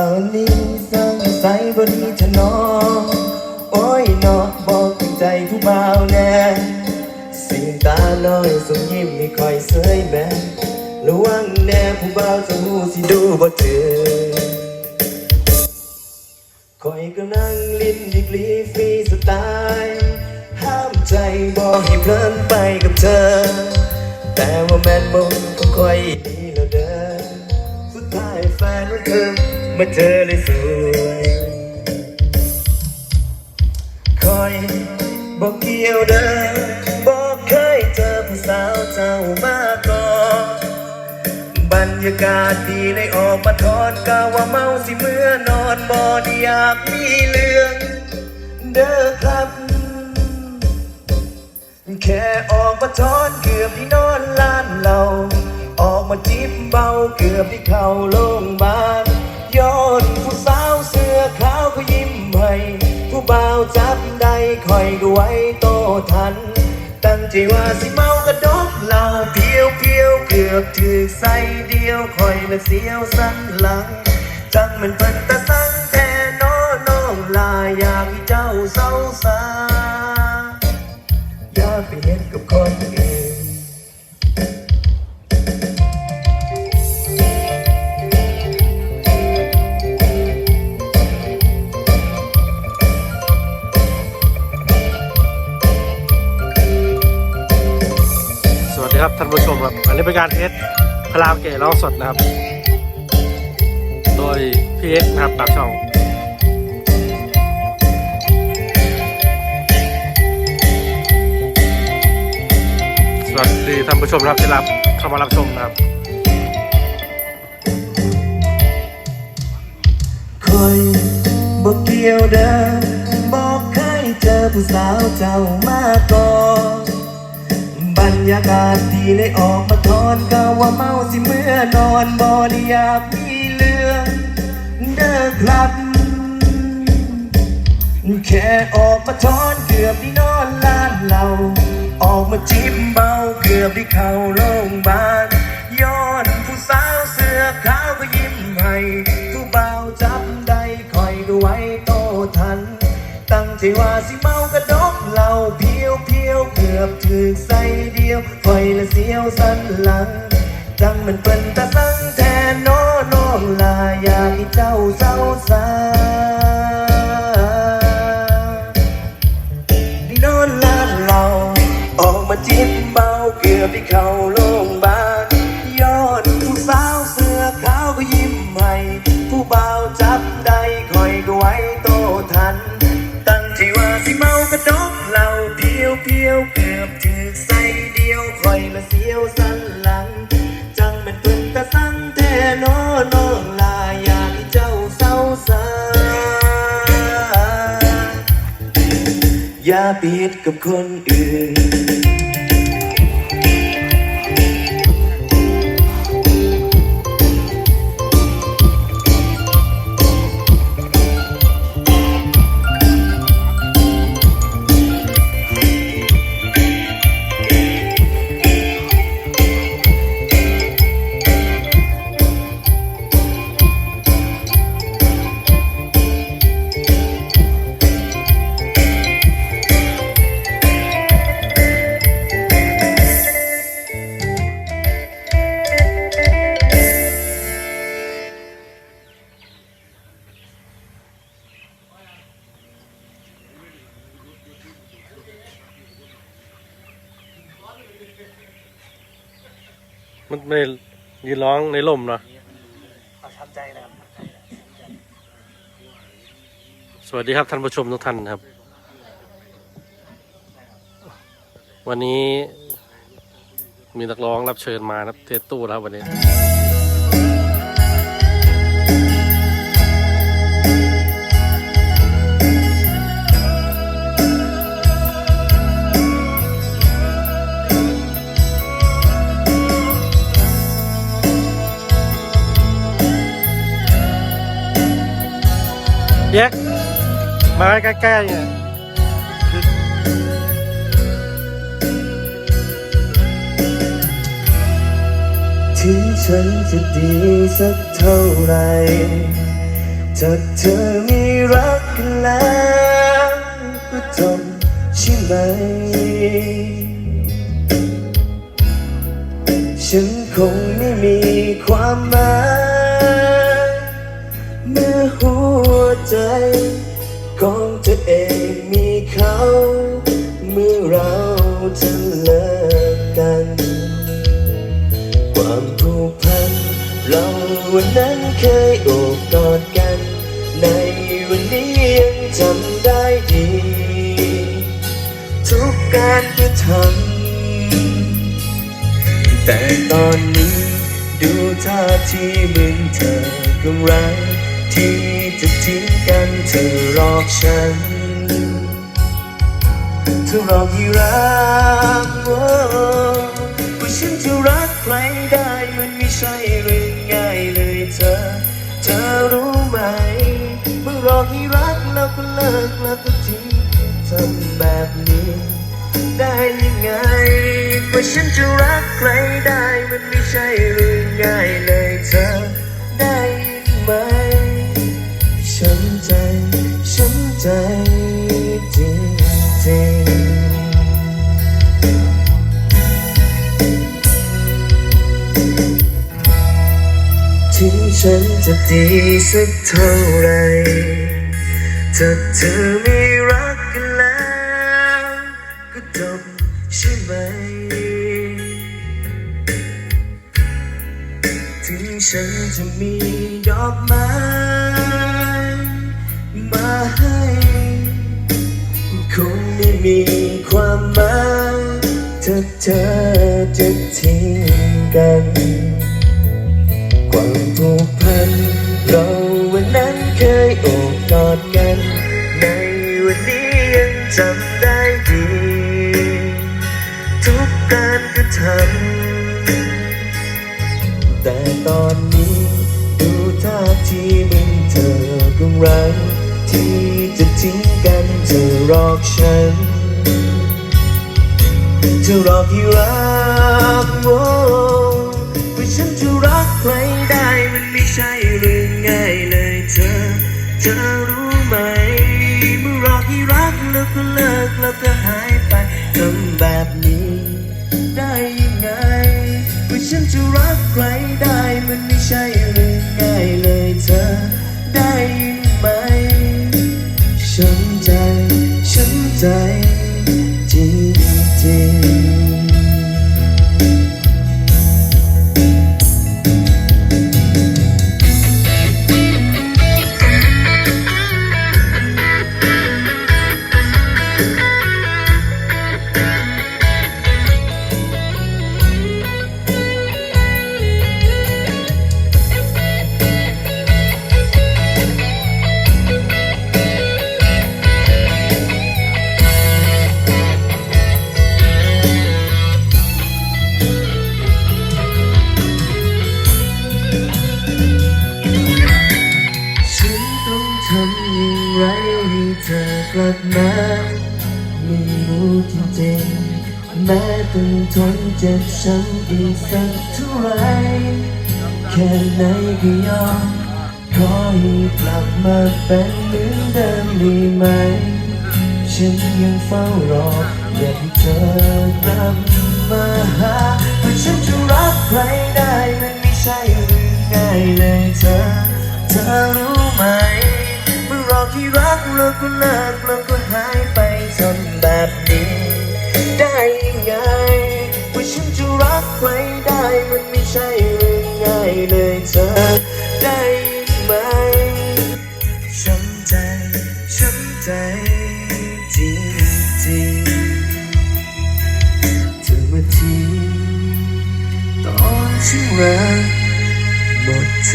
าลินสังใยบดีทนอโอ้ยนอบอกถึงใจผู้บ่าวแน่สิ่งตาน้อยสมยิ้มไม่ค่อยเสยแม่ระวังแน่ผู้บ่าวจะหูสิดูบ่เจอคอยก็นั่งลิ้นดิกลีฟีสไตล์ห้ามใจบอกให้เพลินไปกับเธอ แต่ว่าแมนบงก็คอยดีแล้วเดินสุดท้ายแฟนว่าเธอ มาเจอเลยสวยคอยบอกเกี่ยวเด้อบอกเคยเจอผู้สาวเจ้ามาก่อนบรรยากาศดีเลยออกมาทอนกาว่าเมาสิเมื่อนอนบอดอยากมีเรื่องเด้อครับ แค่ออกมาทอนเกือบที่นอนลานเรา ออกมาจิบเบาเกือบที่เข้าโรงพยาบาล จับได้คอยก็ไว้โตทัน ตั้งใจว่าสิเมากระดกเหล่าเพียวเพียวเกือบถือใส่เดียวคอยละเสียวสันหลัง จังมันเพิ่นตะสังแท่นอน้องลาอยากให้เจ้าเศร้าสาอยาไปเห็น ครับท่านผู้ชมครับอันนี้เป็นการเทสคาราโอเกะร้องสดนะครับ โดยพีเอ็กนะครับปากช่องสวัสดีท่านผู้ชมครับที่รับเข้ามารับชมนะครับคอยบอกเกี่ยวเด้อบอกเคยเจอผู้สาวเจ้ามาก่อน ยากาศดีเลยออกมาทอนกาว่าเมาสิเมื่อนอนบอดอยากมีเรื่องเด้อครับ แค่ออกมาทอนเกือบได้นอนลานเราออกมาจิ้มเบาเกือบได้เข้าโรงพยาบาลย้อนผู้สาวเสื้อขาวก็ยิ้มให้ผู้เบาจับได้คอยก็ไว้โตทัน ตั้งใจว่าสิเมากระดก อบถึกใส่เดียวคอยละเสียวสันหลัง จังมันเป็นตาสังแทนน้อน้องลาอยากให้เจ้าเศร้าสาที่นอนลาดเราออกมาจิ้มเบาเกือบไปเข่าล เที่ยวเกือบถึกใส่เดียวคอยมาเสียวสันหลัง จังมันเพิ่นตะสังแท่นอน้องลาอยากให้เจ้าเศร้าสาอย่าปิดกับคนอื่น มันไม่ยืนร้องในลมเนาะประทับใจนะครับสวัสดีครับท่านผู้ชมทุกท่านนะครับ วันนี้มีนักร้องรับเชิญมานะครับเทสตู้แล้ววันนี้ เย็กมาใกล้ๆเนี่ยถึงฉันจะดีสักเท่าไรถ้าเธอมีรักกันแล้วก็จบใช่ไหม ฉันคงไม่มีความหมายเมื่อหัว ใจของเธอเองมีเขา เมื่อเราจะเลิกกัน ความผูกพัน เราวันนั้นเคยโอบกอดกัน ในวันนี้ยังจำได้ดี ทุกการกระทำแต่ตอนนี้ดูท่าทีเหมือนเธอกำลัง ที่จะทิ้งกันเธอหลอกฉัน เธอหลอกให้รักว่าฉันจะรักใครได้มันไม่ใช่เรื่องง่ายเลยเธอ เธอรู้ไหมเมื่อหลอกให้รักแล้วก็เลิกแล้วก็ทิ้งทำแบบนี้ ได้ยังไงว่าฉันจะรักใครได้มันไม่ใช่เรื่องง่ายเลยเธอได้ไหม ช้ำใจ ช้ำใจจริงจริงถึงฉันจะดีสักเท่าไรถ้าเธอไม่รักกันแล้วก็จบใช่ไหม ถึงฉันจะมีดอกไม้ มาให้ คงไม่มีความหมายถ้าเธอจะทิ้งกัน ความผูกพัน เราวันนั้นเคยโอบกอดกัน ในวันนี้ยังจำได้ดี ทุกการกระทำ ทิ้งกันเธอหลอกฉันเธอหลอกให้รักโอ้ว่าฉันจะรักใครได้มันไม่ใช่เรื่องง่ายเลยเธอ เธอรู้ไหมเมื่อหลอกให้รักแล้วก็เลิกแล้วก็หายไปทำแบบนี้ได้ยังไงว่าฉันจะรักใครได้มันไม่ใช่เรื่องง่ายเลยเธอ จ็บช้ำอีกสักเท่าไรแค่ไหนก็ยอมขอให้กลับมาเป็นเหมือนเดิมได้ไหม ฉันยังเฝ้ารออยากให้เธอกลับมาหาว่าฉันจะรักใครได้มันไม่ใช่เรื่องง่ายเลยเธอ เธอรู้ไหมเมื่อรอที่รักแล้วก็เลิกแล้วก็หายไปทำแบบนี้ ได้ยังไง รักไว้ได้มันไม่ใช่เรื่องง่ายเลยเธอได้ไหมช้ำใจช้ำใจจริงจริงเธอมาทิ้งตอนฉันรักหมดใจ